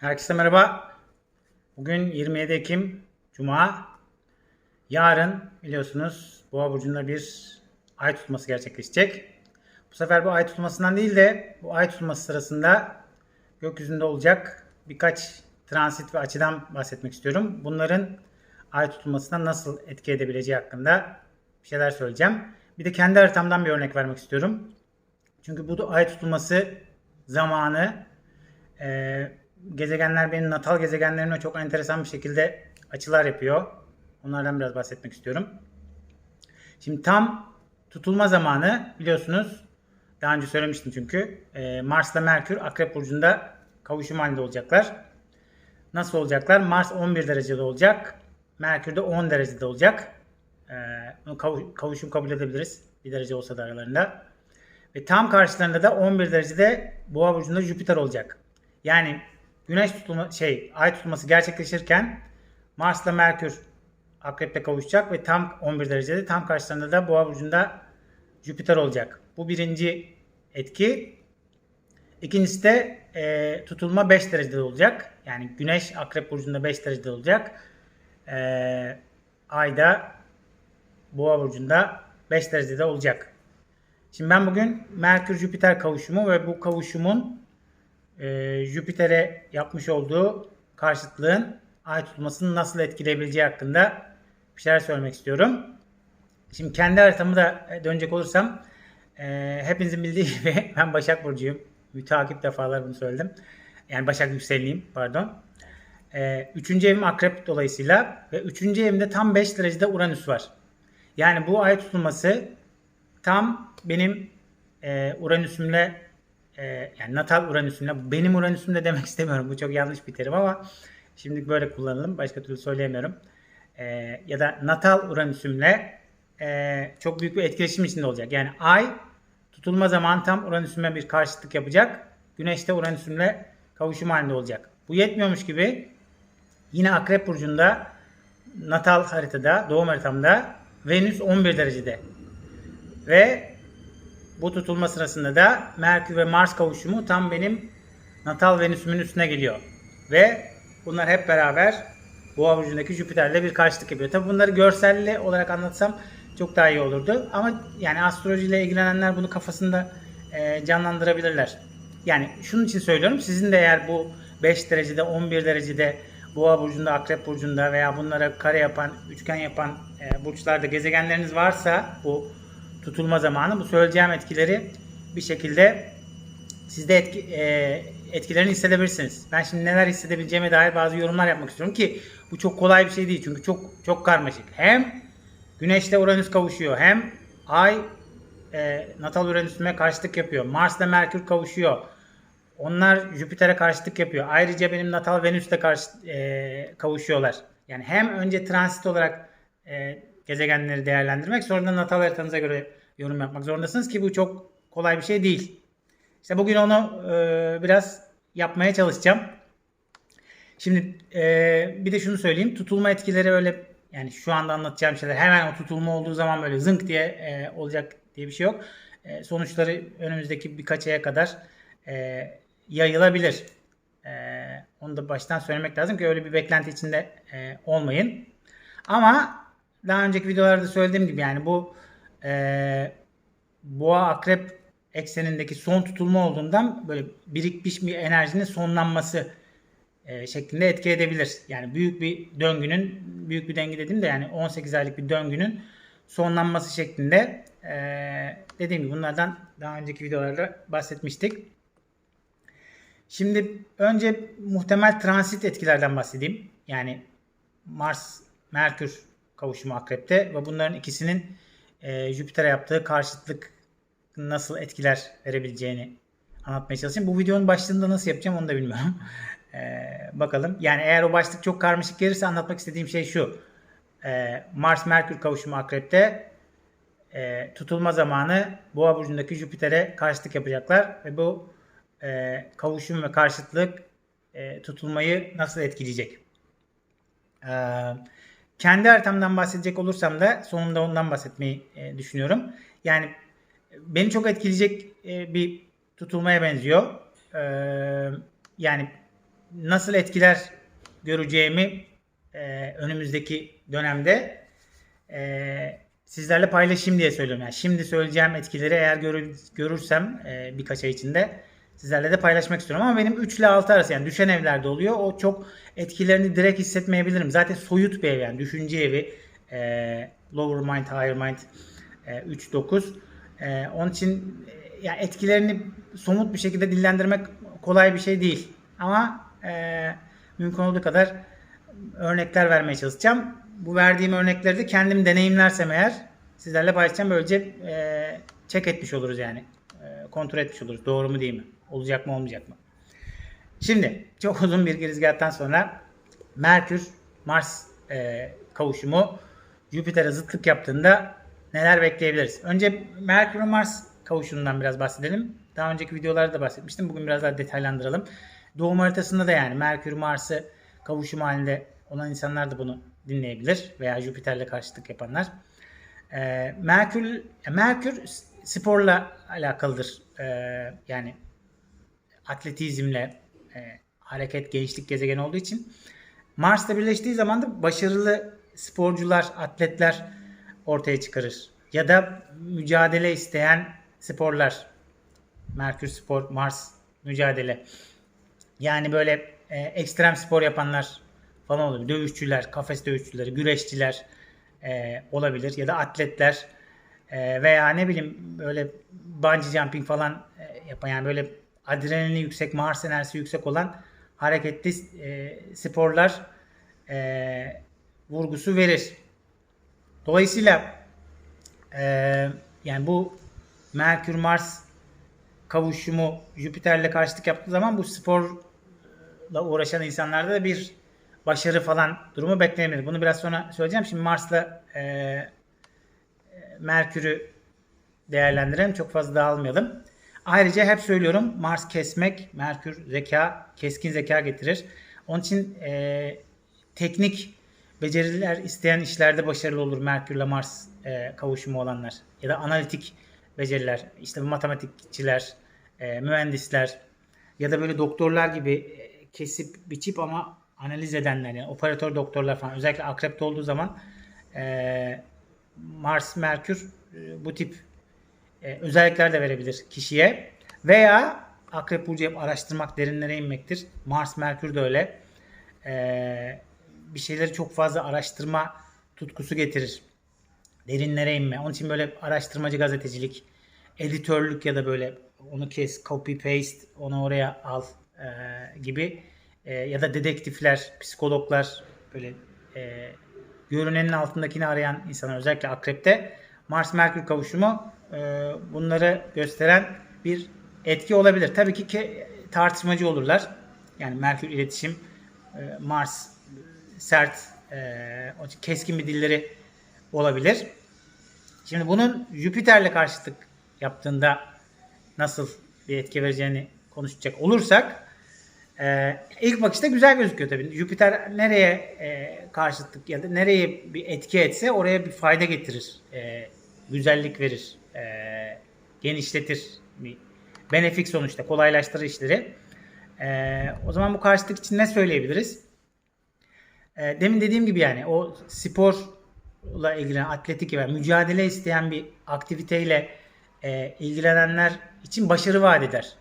Herkese merhaba. Bugün 27 Ekim Cuma. Yarın biliyorsunuz Boğa burcunda bir ay tutulması gerçekleşecek. Bu sefer bu ay tutulmasından değil de bu ay tutulması sırasında gökyüzünde olacak birkaç transit ve açıdan bahsetmek istiyorum. Bunların ay tutulmasına nasıl etki edebileceği hakkında bir şeyler söyleyeceğim. Bir de kendi haritamdan bir örnek vermek istiyorum. Çünkü bu ay tutulması zamanı gezegenler benim natal gezegenlerime çok enteresan bir şekilde açılar yapıyor. Onlardan biraz bahsetmek istiyorum. Şimdi tam tutulma zamanı biliyorsunuz daha önce söylemiştim çünkü e, Mars'la Merkür Akrep Burcu'nda kavuşum halinde olacaklar. Nasıl olacaklar? Mars 11 derecede olacak. Merkür de 10 derecede olacak. E, kav- kavuşum kabul edebiliriz. Bir derece olsa da aralarında. Ve tam karşılarında da 11 derecede Boğa burcunda Jüpiter olacak. Yani Güneş tutulma şey ay tutulması gerçekleşirken Mars'la Merkür Akrep'te kavuşacak ve tam 11 derecede tam karşılarında da Boğa burcunda Jüpiter olacak. Bu birinci etki. İkincisi de e, tutulma 5 derecede olacak. Yani Güneş Akrep burcunda 5 derecede olacak. E, ay da Boğa burcunda 5 derecede olacak. Şimdi ben bugün Merkür Jüpiter kavuşumu ve bu kavuşumun e, Jüpiter'e yapmış olduğu karşıtlığın ay tutulmasını nasıl etkileyebileceği hakkında bir şeyler söylemek istiyorum. Şimdi kendi haritamı da dönecek olursam e, hepinizin bildiği gibi ben Başak Burcu'yum. Müteakip defalar bunu söyledim. Yani Başak yükseleniyim pardon. E, üçüncü evim Akrep dolayısıyla ve üçüncü evimde tam 5 derecede Uranüs var. Yani bu ay tutulması tam benim e, Uranüs'ümle e, yani natal Uranüs'ümle benim Uranüs'ümle demek istemiyorum. Bu çok yanlış bir terim ama şimdi böyle kullanalım. Başka türlü söyleyemiyorum. E, ya da natal Uranüs'ümle e, çok büyük bir etkileşim içinde olacak. Yani ay tutulma zaman tam Uranüs'üme bir karşıtlık yapacak. Güneş de Uranüs'ümle kavuşum halinde olacak. Bu yetmiyormuş gibi yine Akrep Burcu'nda natal haritada, doğum haritamda Venüs 11 derecede. Ve bu tutulma sırasında da Merkür ve Mars kavuşumu tam benim natal Venüs'ümün üstüne geliyor. Ve bunlar hep beraber Boğa burcundaki Jüpiter'le bir karşılık yapıyor. Tabi bunları görselli olarak anlatsam çok daha iyi olurdu. Ama yani astrolojiyle ilgilenenler bunu kafasında e, canlandırabilirler. Yani şunun için söylüyorum. Sizin de eğer bu 5 derecede, 11 derecede Boğa burcunda, Akrep burcunda veya bunlara kare yapan, üçgen yapan e, burçlarda gezegenleriniz varsa bu tutulma zamanı bu söyleyeceğim etkileri bir şekilde siz de etki, e, etkilerini hissedebilirsiniz. Ben şimdi neler hissedebileceğime dair bazı yorumlar yapmak istiyorum ki bu çok kolay bir şey değil çünkü çok çok karmaşık. Hem Güneşle Uranüs kavuşuyor hem Ay e, natal Uranüs'üme karşıtlık yapıyor. Mars'la Merkür kavuşuyor. Onlar Jüpiter'e karşıtlık yapıyor. Ayrıca benim natal Venüs'le karşı e, kavuşuyorlar. Yani hem önce transit olarak e, gezegenleri değerlendirmek sonra da natal haritanıza göre yorum yapmak zorundasınız ki bu çok kolay bir şey değil. İşte bugün onu e, biraz yapmaya çalışacağım. Şimdi e, bir de şunu söyleyeyim. Tutulma etkileri öyle yani şu anda anlatacağım şeyler hemen o tutulma olduğu zaman böyle zınk diye e, olacak diye bir şey yok. E, sonuçları önümüzdeki birkaç aya kadar e, yayılabilir. E, onu da baştan söylemek lazım ki öyle bir beklenti içinde e, olmayın. Ama daha önceki videolarda söylediğim gibi yani bu e, boğa akrep eksenindeki son tutulma olduğundan böyle birikmiş bir enerjinin sonlanması e, şeklinde etki edebilir. Yani büyük bir döngünün, büyük bir döngü dedim de yani 18 aylık bir döngünün sonlanması şeklinde e, dediğim gibi bunlardan daha önceki videolarda bahsetmiştik. Şimdi önce muhtemel transit etkilerden bahsedeyim. Yani Mars, Merkür kavuşumu akrepte ve bunların ikisinin e, Jüpiter'e yaptığı karşıtlık nasıl etkiler verebileceğini anlatmaya çalışayım. Bu videonun başlığında nasıl yapacağım onu da bilmiyorum. e, bakalım. Yani eğer o başlık çok karmaşık gelirse anlatmak istediğim şey şu. E, Mars-Merkür kavuşumu akrepte e, tutulma zamanı Boğa burcundaki Jüpiter'e karşıtlık yapacaklar ve bu e, kavuşum ve karşıtlık e, tutulmayı nasıl etkileyecek? Eee kendi haritamdan bahsedecek olursam da sonunda ondan bahsetmeyi e, düşünüyorum. Yani beni çok etkileyecek e, bir tutulmaya benziyor. E, yani nasıl etkiler göreceğimi e, önümüzdeki dönemde e, sizlerle paylaşayım diye söylüyorum. Yani şimdi söyleyeceğim etkileri eğer görür, görürsem e, birkaç ay içinde sizlerle de paylaşmak istiyorum. Ama benim 3 ile 6 arası yani düşen evlerde oluyor. O çok etkilerini direkt hissetmeyebilirim. Zaten soyut bir ev yani düşünce evi. E, lower mind, higher mind e, 3-9. E, onun için e, ya etkilerini somut bir şekilde dillendirmek kolay bir şey değil. Ama e, mümkün olduğu kadar örnekler vermeye çalışacağım. Bu verdiğim örnekleri de kendim deneyimlersem eğer sizlerle paylaşacağım. Böylece e, check etmiş oluruz yani. E, kontrol etmiş oluruz. Doğru mu değil mi? Olacak mı olmayacak mı? Şimdi çok uzun bir girizgahtan sonra Merkür Mars e, kavuşumu Jüpiter'e zıtlık yaptığında neler bekleyebiliriz? Önce Merkür Mars kavuşumundan biraz bahsedelim. Daha önceki videolarda da bahsetmiştim. Bugün biraz daha detaylandıralım. Doğum haritasında da yani Merkür Mars'ı kavuşum halinde olan insanlar da bunu dinleyebilir veya Jüpiter'le karşıtlık yapanlar. Ee, Merkür Merkür sporla alakalıdır. Ee, yani atletizmle e, hareket gençlik gezegeni olduğu için Mars'la birleştiği zaman da başarılı sporcular, atletler ortaya çıkarır. Ya da mücadele isteyen sporlar. Merkür spor, Mars mücadele. Yani böyle e, ekstrem spor yapanlar falan olabilir. Dövüşçüler, kafes dövüşçüleri, güreşçiler e, olabilir. Ya da atletler e, veya ne bileyim böyle bungee jumping falan e, yapan yani böyle adrenalini yüksek, Mars enerjisi yüksek olan hareketli e, sporlar e, vurgusu verir. Dolayısıyla e, yani bu Merkür Mars kavuşumu Jüpiter'le karşılık yaptığı zaman bu sporla uğraşan insanlarda da bir başarı falan durumu beklenebilir. Bunu biraz sonra söyleyeceğim. Şimdi Mars'la e, e, Merkür'ü değerlendirelim. Çok fazla dağılmayalım. Ayrıca hep söylüyorum Mars kesmek, Merkür zeka, keskin zeka getirir. Onun için e, teknik beceriler isteyen işlerde başarılı olur Merkürle Mars e, kavuşumu olanlar. Ya da analitik beceriler, işte bu matematikçiler, e, mühendisler ya da böyle doktorlar gibi e, kesip biçip ama analiz edenler yani operatör doktorlar falan özellikle akrepte olduğu zaman e, Mars, Merkür e, bu tip e, özellikler de verebilir kişiye. Veya Akrep Burcu hep araştırmak, derinlere inmektir. Mars, Merkür de öyle. E, bir şeyleri çok fazla araştırma tutkusu getirir. Derinlere inme. Onun için böyle araştırmacı gazetecilik, editörlük ya da böyle onu kes, copy paste, onu oraya al e, gibi e, ya da dedektifler, psikologlar böyle e, görünenin altındakini arayan insanlar özellikle akrepte Mars Merkür kavuşumu bunları gösteren bir etki olabilir. Tabii ki tartışmacı olurlar. Yani Merkür iletişim, e, Mars sert, e, keskin bir dilleri olabilir. Şimdi bunun Jüpiter'le karşıtlık yaptığında nasıl bir etki vereceğini konuşacak olursak e, ilk bakışta güzel gözüküyor tabii. Jüpiter nereye e, karşıtlık ya da nereye bir etki etse oraya bir fayda getirir. E, güzellik verir. E, genişletir. Benefik sonuçta kolaylaştırır işleri. E, o zaman bu karşıtlık için ne söyleyebiliriz? E, demin dediğim gibi yani o sporla ilgilenen atletik ve mücadele isteyen bir aktiviteyle e, ilgilenenler için başarı vaat eder.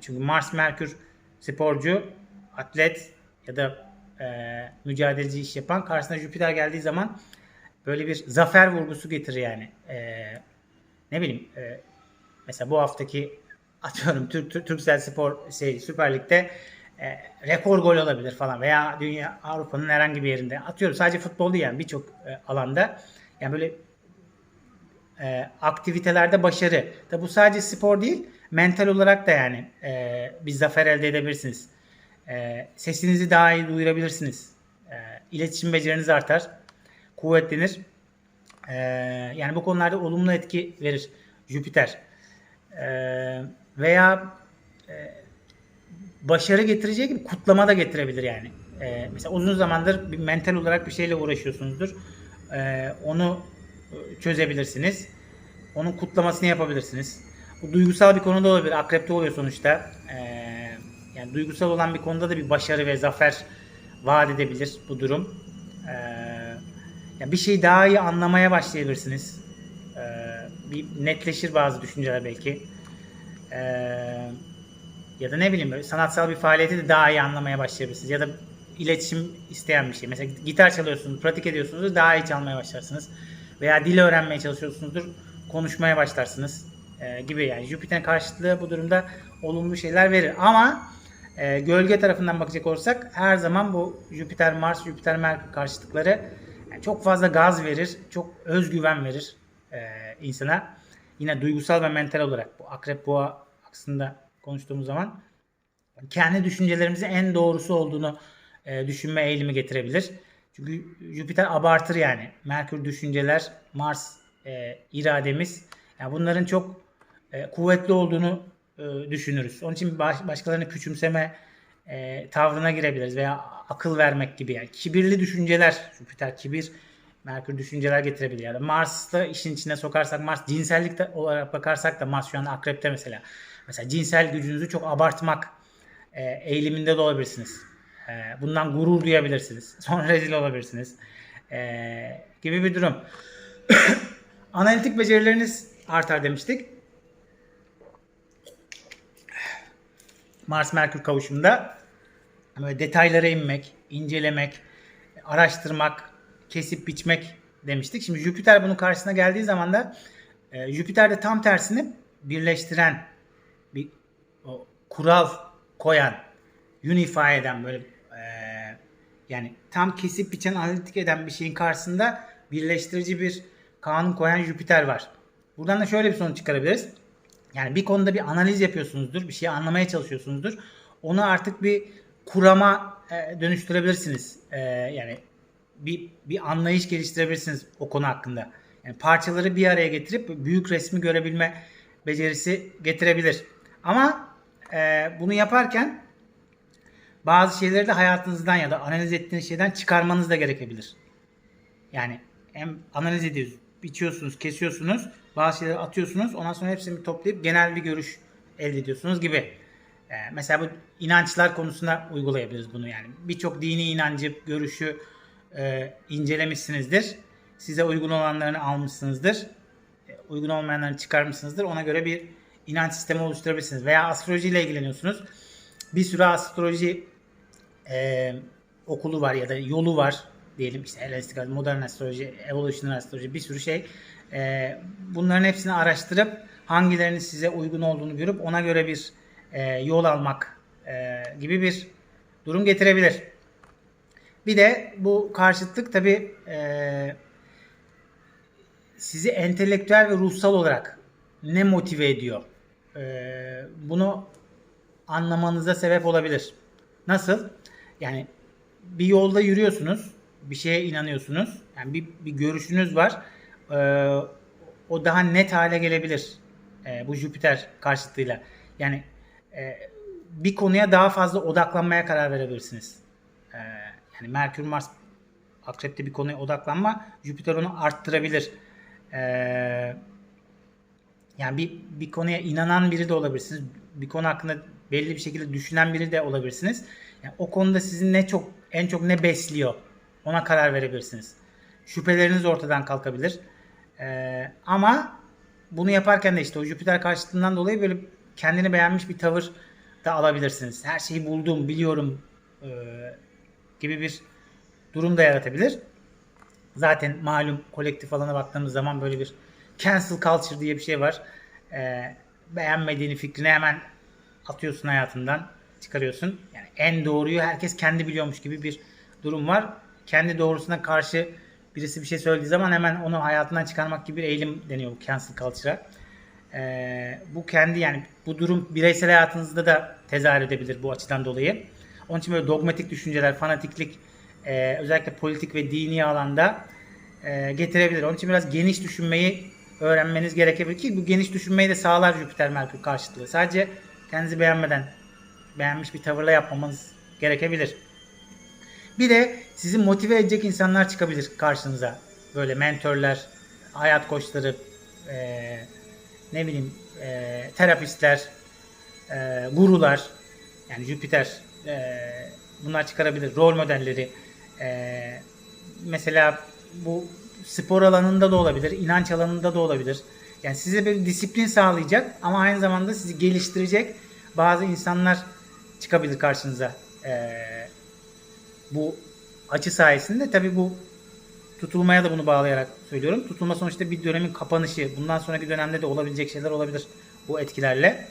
Çünkü Mars Merkür sporcu, atlet ya da e, mücadeleci iş yapan karşısına Jüpiter geldiği zaman böyle bir zafer vurgusu getirir yani. E, ne bileyim e, mesela bu haftaki atıyorum Türk, Türk Türksel Spor şey Süper Lig'de e, rekor gol olabilir falan veya dünya Avrupa'nın herhangi bir yerinde atıyorum sadece futbol değil yani birçok e, alanda yani böyle e, aktivitelerde başarı. Da bu sadece spor değil, mental olarak da yani e, bir zafer elde edebilirsiniz. E, sesinizi daha iyi duyurabilirsiniz. E, iletişim beceriniz artar, kuvvetlenir. E, yani bu konularda olumlu etki verir Jüpiter. E, veya e, başarı getireceği gibi kutlama da getirebilir yani. E, mesela uzun zamandır bir mental olarak bir şeyle uğraşıyorsunuzdur. E, onu çözebilirsiniz. Onun kutlamasını yapabilirsiniz. Bu duygusal bir konuda olabilir. Akrepte oluyor sonuçta. Ee, Yani duygusal olan bir konuda da bir başarı ve zafer vaat edebilir bu durum. Ee, ya bir şeyi daha iyi anlamaya başlayabilirsiniz. Ee, bir netleşir bazı düşünceler belki. Ee, ya da ne bileyim böyle sanatsal bir faaliyeti de daha iyi anlamaya başlayabilirsiniz. Ya da iletişim isteyen bir şey. Mesela gitar çalıyorsunuz, pratik ediyorsunuz, daha iyi çalmaya başlarsınız. Veya dil öğrenmeye çalışıyorsunuzdur, konuşmaya başlarsınız e, gibi yani Jüpiter karşıtlığı bu durumda olumlu şeyler verir. Ama e, gölge tarafından bakacak olursak her zaman bu Jüpiter Mars, Jüpiter Merkür karşıtlıkları çok fazla gaz verir, çok özgüven verir e, insana. Yine duygusal ve mental olarak bu akrep boğa aksında konuştuğumuz zaman kendi düşüncelerimizin en doğrusu olduğunu e, düşünme eğilimi getirebilir. Çünkü Jüpiter abartır yani. Merkür düşünceler, Mars e, irademiz. Yani bunların çok e, kuvvetli olduğunu e, düşünürüz. Onun için baş, başkalarını küçümseme e, tavrına girebiliriz veya akıl vermek gibi yani kibirli düşünceler Jüpiter kibir Merkür düşünceler getirebilir. Yani Mars'ta işin içine sokarsak Mars cinsellik olarak bakarsak da Mars şu an akrepte mesela. Mesela cinsel gücünüzü çok abartmak e, eğiliminde de olabilirsiniz. E, bundan gurur duyabilirsiniz. Sonra rezil olabilirsiniz. E, gibi bir durum. Analitik becerileriniz artar demiştik. Mars-Merkür kavuşumunda böyle detaylara inmek, incelemek, araştırmak, kesip biçmek demiştik. Şimdi Jüpiter bunun karşısına geldiği zaman da e, Jüpiter de tam tersini birleştiren bir o, kural koyan, unify eden böyle e, yani tam kesip biçen, analitik eden bir şeyin karşısında birleştirici bir kanun koyan Jüpiter var. Buradan da şöyle bir sonuç çıkarabiliriz. Yani bir konuda bir analiz yapıyorsunuzdur, bir şeyi anlamaya çalışıyorsunuzdur. Onu artık bir kurama e, dönüştürebilirsiniz. E, yani bir bir anlayış geliştirebilirsiniz o konu hakkında. Yani parçaları bir araya getirip büyük resmi görebilme becerisi getirebilir. Ama e, bunu yaparken bazı şeyleri de hayatınızdan ya da analiz ettiğiniz şeyden çıkarmanız da gerekebilir. Yani hem analiz ediyorsunuz, biçiyorsunuz, kesiyorsunuz, bazı şeyleri atıyorsunuz, ondan sonra hepsini toplayıp genel bir görüş elde ediyorsunuz gibi. Ee, mesela bu inançlar konusunda uygulayabiliriz bunu yani. Birçok dini inancı, görüşü e, incelemişsinizdir. Size uygun olanlarını almışsınızdır. E, uygun olmayanlarını çıkarmışsınızdır. Ona göre bir inanç sistemi oluşturabilirsiniz. Veya astroloji ile ilgileniyorsunuz. Bir sürü astroloji e, okulu var ya da yolu var diyelim işte Hellenistik, modern astroloji, evolutionary astroloji bir sürü şey. E, bunların hepsini araştırıp hangilerinin size uygun olduğunu görüp ona göre bir e, yol almak e, gibi bir durum getirebilir. Bir de bu karşıtlık tabi e, sizi entelektüel ve ruhsal olarak ne motive ediyor? E, bunu anlamanıza sebep olabilir. Nasıl? Yani bir yolda yürüyorsunuz, bir şeye inanıyorsunuz, yani bir, bir görüşünüz var. E, o daha net hale gelebilir. E, bu Jüpiter karşıtlığıyla. Yani e, bir konuya daha fazla odaklanmaya karar verebilirsiniz. E, yani Merkür Mars akrepte bir konuya odaklanma Jüpiter onu arttırabilir. E, yani bir, bir konuya inanan biri de olabilirsiniz. Bir konu hakkında belli bir şekilde düşünen biri de olabilirsiniz. Yani o konuda sizin ne çok en çok ne besliyor ona karar verebilirsiniz. Şüpheleriniz ortadan kalkabilir. Ee, ama bunu yaparken de işte o Jüpiter karşıtlığından dolayı böyle kendini beğenmiş bir tavır da alabilirsiniz. Her şeyi buldum, biliyorum e, gibi bir durum da yaratabilir. Zaten malum kolektif alana baktığımız zaman böyle bir cancel culture diye bir şey var. E, beğenmediğini fikrini hemen atıyorsun hayatından, çıkarıyorsun. Yani en doğruyu herkes kendi biliyormuş gibi bir durum var. Kendi doğrusuna karşı birisi bir şey söylediği zaman hemen onu hayatından çıkarmak gibi bir eğilim deniyor bu cancel culture'a. Ee, bu kendi yani bu durum bireysel hayatınızda da tezahür edebilir bu açıdan dolayı. Onun için böyle dogmatik düşünceler, fanatiklik e, özellikle politik ve dini alanda e, getirebilir. Onun için biraz geniş düşünmeyi öğrenmeniz gerekebilir ki bu geniş düşünmeyi de sağlar Jüpiter Merkür karşıtlığı. Sadece kendinizi beğenmeden beğenmiş bir tavırla yapmamanız gerekebilir. Bir de sizi motive edecek insanlar çıkabilir karşınıza. Böyle mentörler, hayat koçları, e, ne bileyim e, terapistler, e, gurular Yani Jüpiter e, bunlar çıkarabilir. Rol modelleri. e, mesela bu spor alanında da olabilir. inanç alanında da olabilir. Yani size bir disiplin sağlayacak ama aynı zamanda sizi geliştirecek bazı insanlar çıkabilir karşınıza. E, bu açı sayesinde tabii bu tutulmaya da bunu bağlayarak söylüyorum. Tutulma sonuçta bir dönemin kapanışı. Bundan sonraki dönemde de olabilecek şeyler olabilir bu etkilerle.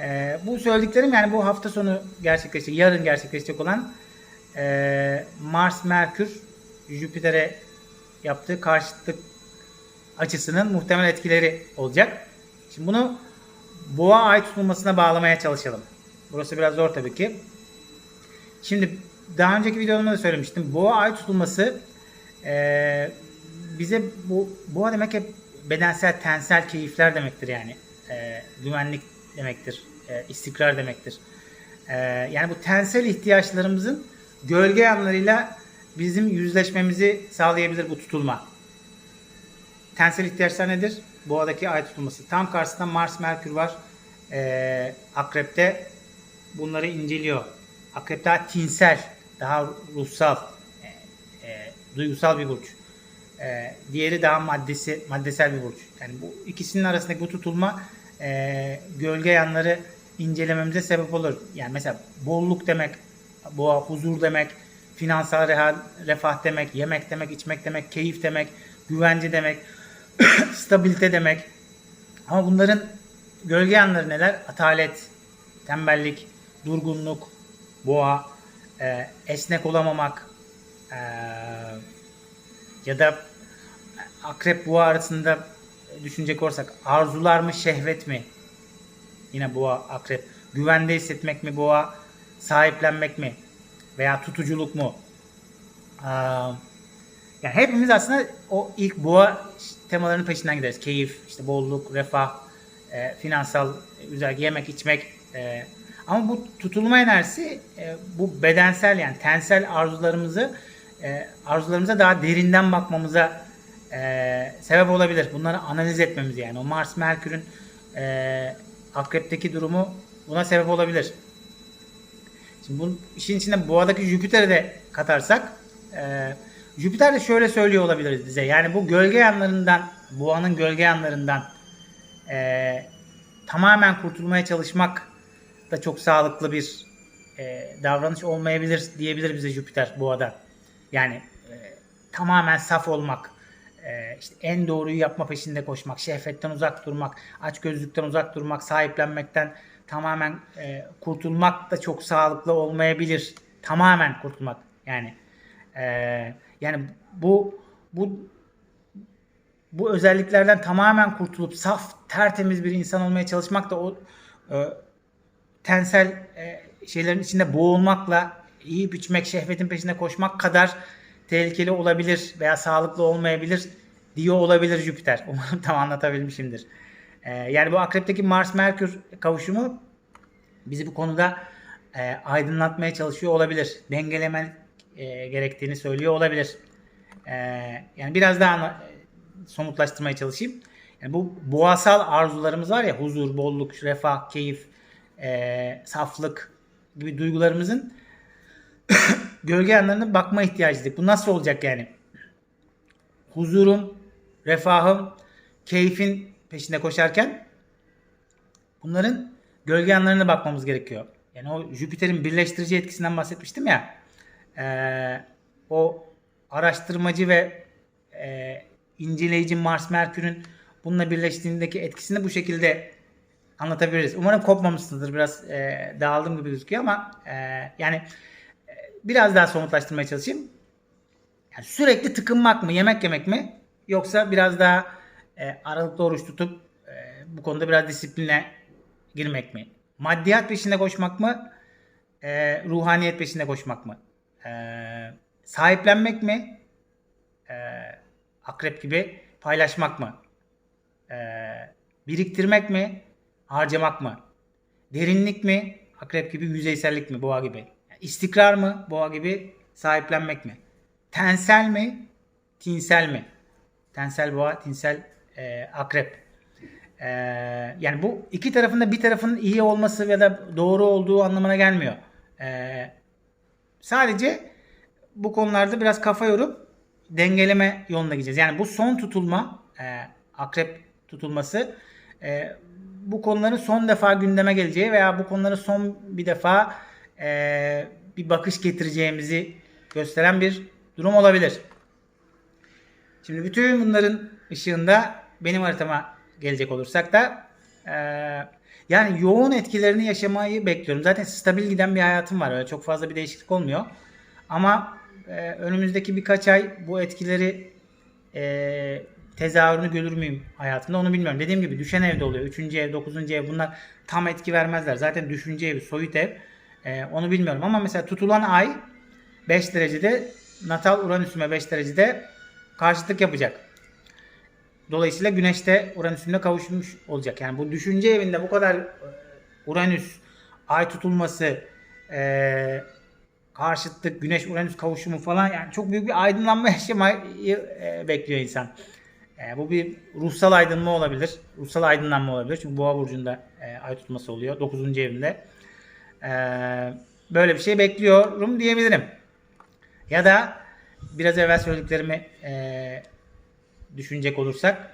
Ee, bu söylediklerim yani bu hafta sonu gerçekleşecek, yarın gerçekleşecek olan e, Mars, Merkür, Jüpiter'e yaptığı karşıtlık açısının muhtemel etkileri olacak. Şimdi bunu boğa ay tutulmasına bağlamaya çalışalım. Burası biraz zor tabii ki. Şimdi daha önceki videomda da söylemiştim. Boğa ay tutulması e, bize bu boğa demek hep bedensel, tensel keyifler demektir yani. E, güvenlik demektir. E, istikrar demektir. E, yani bu tensel ihtiyaçlarımızın gölge yanlarıyla bizim yüzleşmemizi sağlayabilir bu tutulma. Tensel ihtiyaçlar nedir? Boğadaki ay tutulması. Tam karşısında Mars, Merkür var. E, Akrep'te bunları inceliyor. Akrep daha tinsel, daha ruhsal, duygusal bir burç. E, diğeri daha maddesi, maddesel bir burç. Yani bu ikisinin arasındaki bu tutulma e, gölge yanları incelememize sebep olur. Yani mesela bolluk demek, boğa huzur demek, finansal refah demek, yemek demek, içmek demek, keyif demek, güvence demek, stabilite demek. Ama bunların gölge yanları neler? Atalet, tembellik, durgunluk, boğa, e, esnek olamamak e, ya da akrep boğa arasında düşünecek olursak arzular mı şehvet mi? Yine boğa akrep. Güvende hissetmek mi boğa? Sahiplenmek mi? Veya tutuculuk mu? Ee, yani hepimiz aslında o ilk boğa temalarının peşinden gideriz. Keyif, işte bolluk, refah, e, finansal güzel yemek, içmek. E, ama bu tutulma enerjisi e, bu bedensel yani tensel arzularımızı e, arzularımıza daha derinden bakmamıza e, sebep olabilir. Bunları analiz etmemiz yani. O Mars Merkür'ün e, akrepteki durumu buna sebep olabilir. Şimdi bu işin içinde boğadaki Jüpiter'i de katarsak e, Jüpiter de şöyle söylüyor olabilir bize. Yani bu gölge yanlarından boğanın gölge yanlarından e, tamamen kurtulmaya çalışmak da çok sağlıklı bir e, davranış olmayabilir diyebilir bize Jüpiter boğada. Yani e, tamamen saf olmak, e, işte en doğruyu yapma peşinde koşmak, şehvetten uzak durmak, açgözlükten uzak durmak, sahiplenmekten tamamen e, kurtulmak da çok sağlıklı olmayabilir. Tamamen kurtulmak yani. E, yani bu bu bu özelliklerden tamamen kurtulup saf, tertemiz bir insan olmaya çalışmak da o e, tensel e, şeylerin içinde boğulmakla yiyip içmek, şehvetin peşinde koşmak kadar tehlikeli olabilir veya sağlıklı olmayabilir diyor olabilir Jüpiter. Umarım tam anlatabilmişimdir. Ee, yani bu akrepteki Mars-Merkür kavuşumu bizi bu konuda e, aydınlatmaya çalışıyor olabilir. Dengelemen e, gerektiğini söylüyor olabilir. E, yani biraz daha somutlaştırmaya çalışayım. Yani bu boğasal arzularımız var ya huzur, bolluk, refah, keyif, e, saflık gibi duygularımızın gölge yanlarına bakma ihtiyacıydık. Bu nasıl olacak yani? Huzurum, refahım, keyfin peşinde koşarken bunların gölge yanlarına bakmamız gerekiyor. Yani o Jüpiter'in birleştirici etkisinden bahsetmiştim ya. Ee, o araştırmacı ve e, inceleyici Mars Merkür'ün bununla birleştiğindeki etkisini bu şekilde anlatabiliriz. Umarım kopmamışsınızdır. Biraz e, dağıldım gibi gözüküyor ama e, yani biraz daha somutlaştırmaya çalışayım. Yani sürekli tıkınmak mı, yemek yemek mi? Yoksa biraz daha e, aralıklı oruç tutup e, bu konuda biraz disipline girmek mi? Maddiyat peşinde koşmak mı? E, ruhaniyet peşinde koşmak mı? E, sahiplenmek mi? E, akrep gibi paylaşmak mı? E, biriktirmek mi? Harcamak mı? Derinlik mi? Akrep gibi yüzeysellik mi? Boğa gibi. İstikrar mı? Boğa gibi sahiplenmek mi? Tensel mi? Tinsel mi? Tensel boğa, tinsel e, akrep. Ee, yani bu iki tarafında bir tarafın iyi olması ya da doğru olduğu anlamına gelmiyor. Ee, sadece bu konularda biraz kafa yorup dengeleme yoluna gideceğiz. Yani bu son tutulma, e, akrep tutulması e, bu konuların son defa gündeme geleceği veya bu konulara son bir defa e, bir bakış getireceğimizi gösteren bir durum olabilir. Şimdi bütün bunların ışığında benim haritama gelecek olursak da e, yani yoğun etkilerini yaşamayı bekliyorum. Zaten stabil giden bir hayatım var. Öyle çok fazla bir değişiklik olmuyor. Ama e, önümüzdeki birkaç ay bu etkileri e, tezahürünü görür müyüm hayatımda onu bilmiyorum. Dediğim gibi düşen evde oluyor. Üçüncü ev, dokuzuncu ev bunlar tam etki vermezler. Zaten düşünce evi, soyut ev. E, onu bilmiyorum. Ama mesela tutulan ay 5 derecede natal Uranüs'üme 5 derecede karşıtlık yapacak. Dolayısıyla Güneş'te Uranüs'ünle kavuşmuş olacak. Yani bu düşünce evinde bu kadar e, Uranüs, ay tutulması, e, karşıtlık, Güneş Uranüs kavuşumu falan yani çok büyük bir aydınlanma yaşamayı e, bekliyor insan. E, bu bir ruhsal aydınlanma olabilir. Ruhsal aydınlanma olabilir. Çünkü Boğa burcunda e, ay tutulması oluyor 9. evinde. E, böyle bir şey bekliyorum diyebilirim. Ya da biraz evvel söylediklerimi e, düşünecek olursak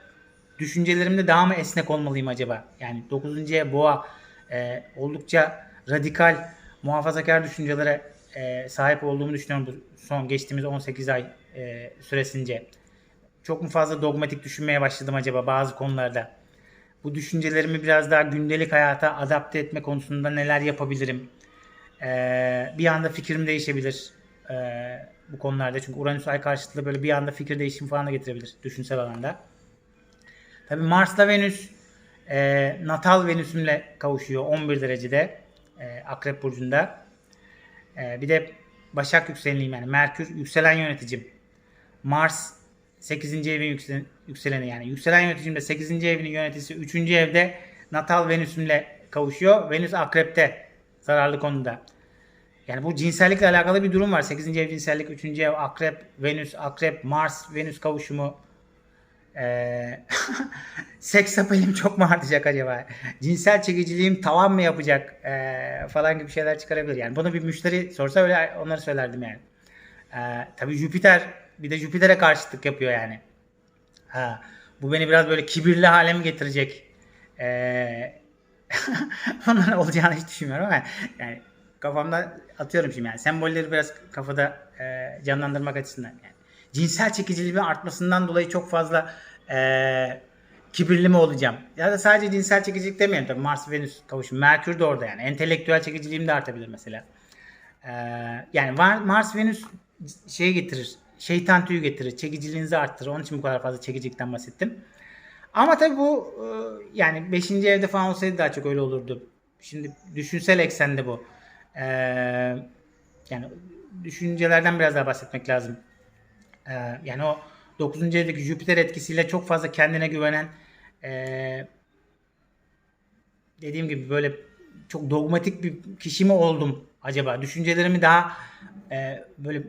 düşüncelerimde daha mı esnek olmalıyım acaba? Yani 9. ev boğa e, oldukça radikal muhafazakar düşüncelere e, sahip olduğumu düşünüyorum bu son geçtiğimiz 18 ay e, süresince. Çok mu fazla dogmatik düşünmeye başladım acaba bazı konularda? Bu düşüncelerimi biraz daha gündelik hayata adapte etme konusunda neler yapabilirim? E, bir anda fikrim değişebilir e, bu konularda. Çünkü Uranüs ay karşıtlığı böyle bir anda fikir değişimi falan da getirebilir düşünsel alanda. Tabii Mars'la Venüs e, natal Venüs'ümle kavuşuyor 11 derecede e, Akrep Burcu'nda. E, bir de Başak yükseleniyim yani Merkür yükselen yöneticim. Mars 8. evin yükselen, yükseleni yani. Yükselen yöneticim de 8. evinin yöneticisi 3. evde natal Venüs'ümle kavuşuyor. Venüs Akrep'te zararlı konuda. Yani bu cinsellikle alakalı bir durum var. 8. ev cinsellik, 3. ev akrep, Venüs, akrep, Mars, Venüs kavuşumu. Ee, seks apelim çok mu artacak acaba? Cinsel çekiciliğim tavan mı yapacak? Ee, falan gibi şeyler çıkarabilir. Yani bunu bir müşteri sorsa öyle onları söylerdim yani. Ee, tabii Jüpiter bir de Jüpiter'e karşıtlık yapıyor yani. Ha, bu beni biraz böyle kibirli hale mi getirecek? Ee, Onların olacağını hiç düşünmüyorum ama yani kafamda atıyorum şimdi yani sembolleri biraz kafada e, canlandırmak açısından yani. Cinsel çekiciliğimin artmasından dolayı çok fazla e, kibirli mi olacağım? Ya da sadece cinsel çekicilik demeyelim tabii Mars Venüs kavuşum. Merkür de orada yani. Entelektüel çekiciliğim de artabilir mesela. E, yani Mars Venüs şey getirir. Şeytan tüyü getirir. Çekiciliğinizi arttırır. Onun için bu kadar fazla çekicilikten bahsettim. Ama tabii bu e, yani 5. evde falan olsaydı daha çok öyle olurdu. Şimdi düşünsel eksende bu. Ee, yani düşüncelerden biraz daha bahsetmek lazım. Ee, yani o 9. evdeki Jüpiter etkisiyle çok fazla kendine güvenen ee, dediğim gibi böyle çok dogmatik bir kişi mi oldum acaba? Düşüncelerimi daha e, böyle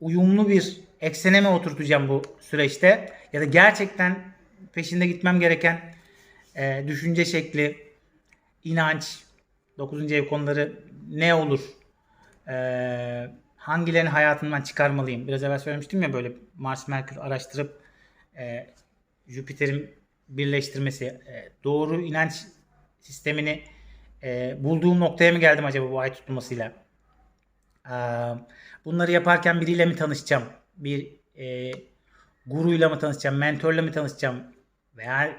uyumlu bir eksene mi oturtacağım bu süreçte? Ya da gerçekten peşinde gitmem gereken e, düşünce şekli, inanç, 9. ev konuları ne olur? Ee, hangilerini hayatımdan çıkarmalıyım? Biraz evvel söylemiştim ya böyle Mars Merkür araştırıp e, Jüpiter'in birleştirmesi, e, doğru inanç sistemini e, bulduğum noktaya mı geldim acaba bu ay tutulmasıyla? E, bunları yaparken biriyle mi tanışacağım? Bir e, guruyla mı tanışacağım? Mentorla mı tanışacağım? Veya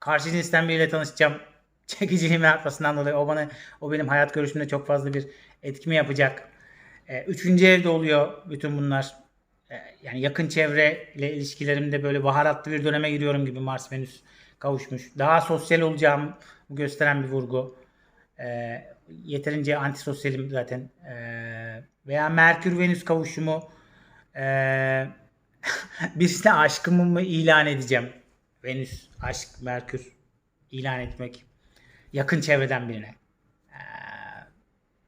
karşı cinsten biriyle tanışacağım? çekiciliğimin artmasından dolayı o bana o benim hayat görüşümde çok fazla bir etkimi yapacak. E, üçüncü evde oluyor bütün bunlar. E, yani yakın çevre ile ilişkilerimde böyle baharatlı bir döneme giriyorum gibi Mars Venüs kavuşmuş. Daha sosyal olacağım gösteren bir vurgu. E, yeterince antisosyalim zaten. E, veya Merkür Venüs kavuşumu e, birisine aşkımı mı ilan edeceğim? Venüs, aşk, Merkür ilan etmek yakın çevreden birine. Ee,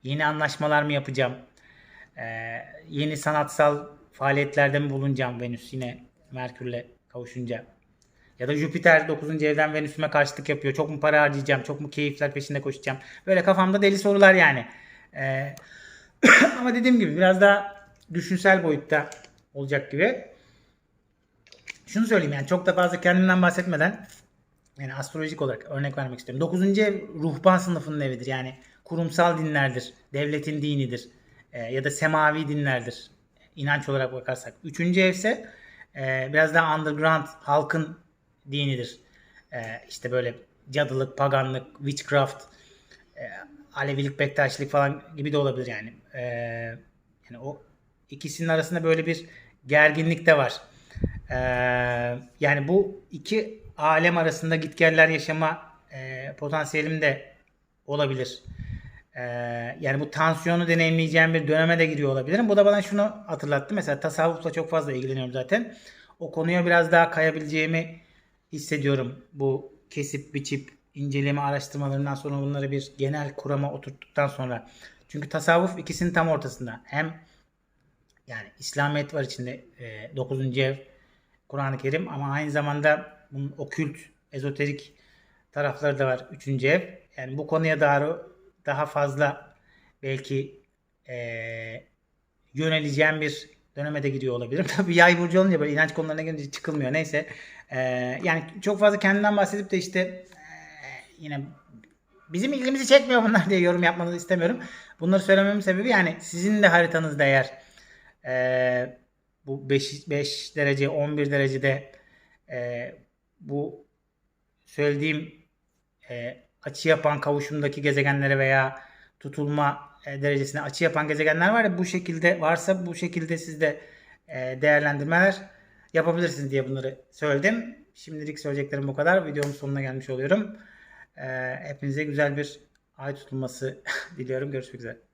yeni anlaşmalar mı yapacağım? Ee, yeni sanatsal faaliyetlerde mi bulunacağım Venüs yine Merkür'le kavuşunca? Ya da Jüpiter 9. evden Venüs'üme karşılık yapıyor. Çok mu para harcayacağım? Çok mu keyifler peşinde koşacağım? Böyle kafamda deli sorular yani. Ee, ama dediğim gibi biraz daha düşünsel boyutta olacak gibi. Şunu söyleyeyim yani çok da fazla kendimden bahsetmeden yani astrolojik olarak örnek vermek istiyorum. 9. ev ruhban sınıfının evidir. Yani kurumsal dinlerdir. Devletin dinidir. Ee, ya da semavi dinlerdir. İnanç olarak bakarsak. 3. ev ise e, biraz daha underground halkın dinidir. Ee, işte böyle cadılık, paganlık, witchcraft, e, Alevilik, Bektaşilik falan gibi de olabilir yani. Ee, yani o ikisinin arasında böyle bir gerginlik de var. Ee, yani bu iki alem arasında gitgeller yaşama e, potansiyelim de olabilir. Ee, yani bu tansiyonu deneyimleyeceğim bir döneme de giriyor olabilirim. Bu da bana şunu hatırlattı. Mesela tasavvufla çok fazla ilgileniyorum zaten. O konuya biraz daha kayabileceğimi hissediyorum. Bu kesip biçip inceleme araştırmalarından sonra bunları bir genel kurama oturttuktan sonra. Çünkü tasavvuf ikisinin tam ortasında. Hem yani İslamiyet var içinde 9. ev Kur'an-ı Kerim ama aynı zamanda bunun okült, ezoterik tarafları da var 3. ev. Yani bu konuya daha daha fazla belki eee yöneleceğim bir döneme de giriyor olabilirim. Tabii yay burcu olunca böyle inanç konularına gelince çıkılmıyor. Neyse. Eee, yani çok fazla kendimden bahsedip de işte yine bizim ilgimizi çekmiyor bunlar diye yorum yapmanızı istemiyorum. Bunları söylememin sebebi yani sizin de haritanızda eğer eee, bu 5, 5 derece 11 derecede eee, bu söylediğim e, açı yapan kavuşumdaki gezegenlere veya tutulma e, derecesine açı yapan gezegenler var ya bu şekilde varsa bu şekilde siz de e, değerlendirmeler yapabilirsiniz diye bunları söyledim. Şimdilik söyleyeceklerim bu kadar. Videomun sonuna gelmiş oluyorum. Hepinize güzel bir ay tutulması diliyorum. Görüşmek üzere.